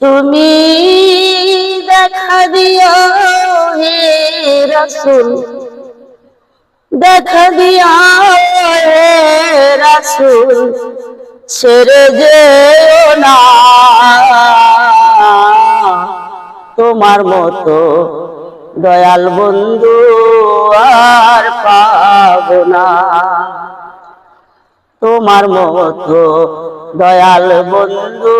তুমি দেখা দিও হে রসুল। দেখা দিয়া হে রসুল। ছেড়ে যেও না। তোমার মতো দয়াল বন্ধু আর পাব না। তোমার মতো দয়াল বন্ধু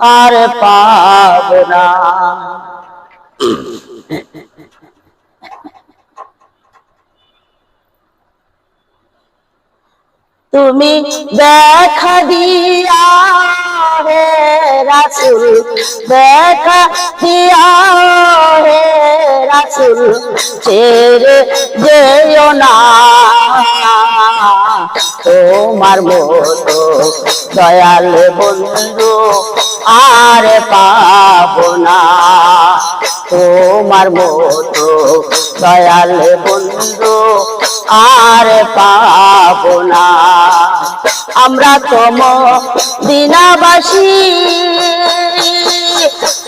আর পাব না তুমি দেখা দিয়া হে রাসুল, দেখা দিয়া হে রাসুল, ছেড়ে যেও না। তোমার মতো। দয়াল বন্ধু, আর পাব না। তোমার মতো দয়াল বন্ধু, আর পাব না। আমরা তোম দিনাবাসী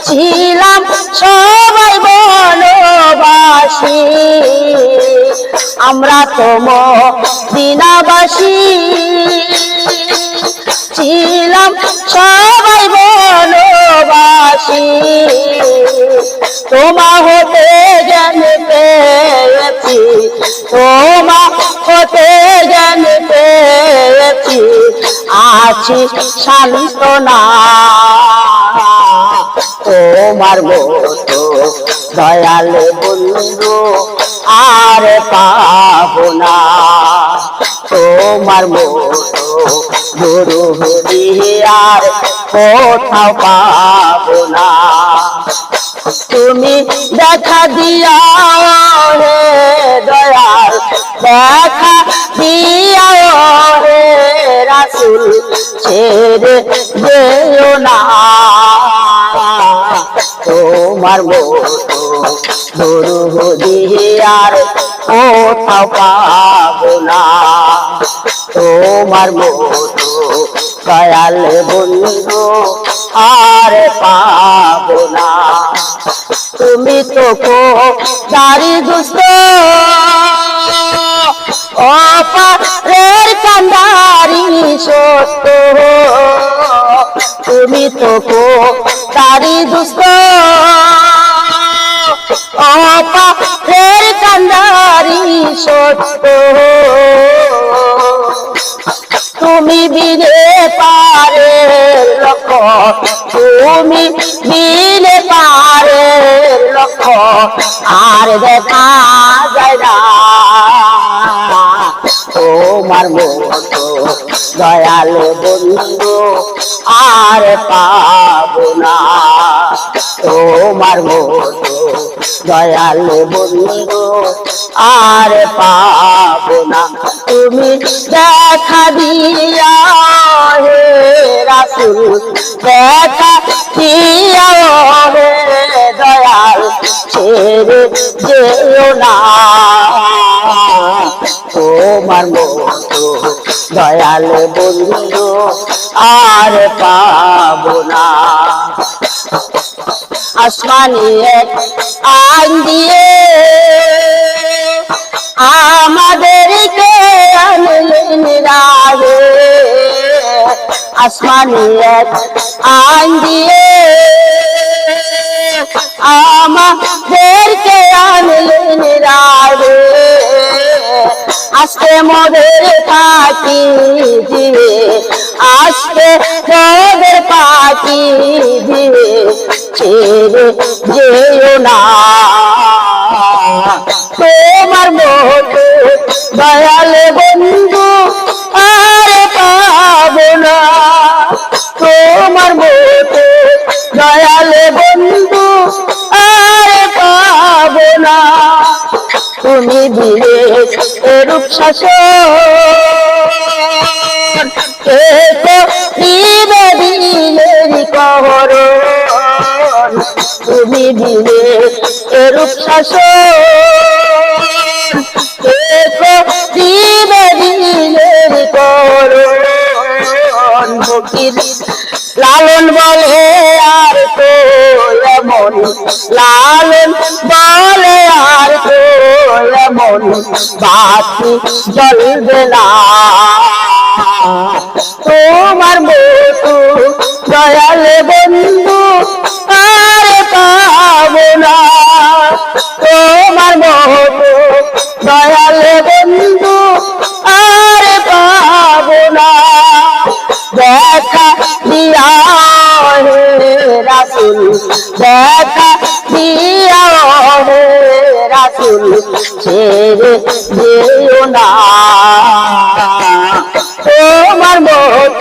ছিলাম সবাই বনবাসী। আমরা তম দিনাবাসী ছিলাম সবাই বনবাসী। তোমা হতে জ্ঞান পেয়েছি তোমা হতে জ্ঞান পেয়েছি আছি শান্তনা তোমার মতো দয়াল বন্ধু আর পাব না। তোমার গুরু আর কোথাও না। তুমি দেখা দিয়া হে দয়াল, দেখা দিয়া হে রাসুল, ছেড়ে যেও না। তোমার গুরু আর কোথাও পাব না। তোমার মতো দয়াল বন্ধু আর পাব না। তুমি তো দাড়ি দুস্ত অপারের কান্দারি সত্য। তুমি তো দাড়ি দুস্ত অপারের কান্দারি সত্য। তুমি বিনে পারে লক্ষ তুমি বিনে পারে লক্ষ। আর দেখা তোমার মতো দয়াল বন্ধু, আর পাব না। তোমার মতো দয়াল বন্ধু আর পাব না। তুমি দেখা দিয়া রাসুল, দেখা দিয়া দয়াল, ছেড়ে যেও না। তোমার মতো দয়াল বন্ধু, আর পাব না। আসমানি এক আইন দিয়ে আমাদেরকে আনলেন রাগে আসমানি এক আইন দিয়ে আমাদেরকে আজকে মোদের পাখি দিবে আজকে মোদের পাখি দিবে ছেড়ে যেও না। তোমার মতো দয়াল বন্ধু আর পাব না। তোমার মতো দয়াল বন্ধু আর পাব না। তুমি দিলে রূপ শাসন। কে তুমি দিলে রূপ শাসন। লালন বলে আর তো এমন লালন বলে বাতি জ্বলবে না। তোমার মতো দয়াল বন্ধু আর পাবো না। তোমার মতো দয়াল বন্ধু আর পাবো না। দেখা দিয়া রাসুল, দেখা দিয়া রাসুল ছেড়ে যেও না তোমার বড়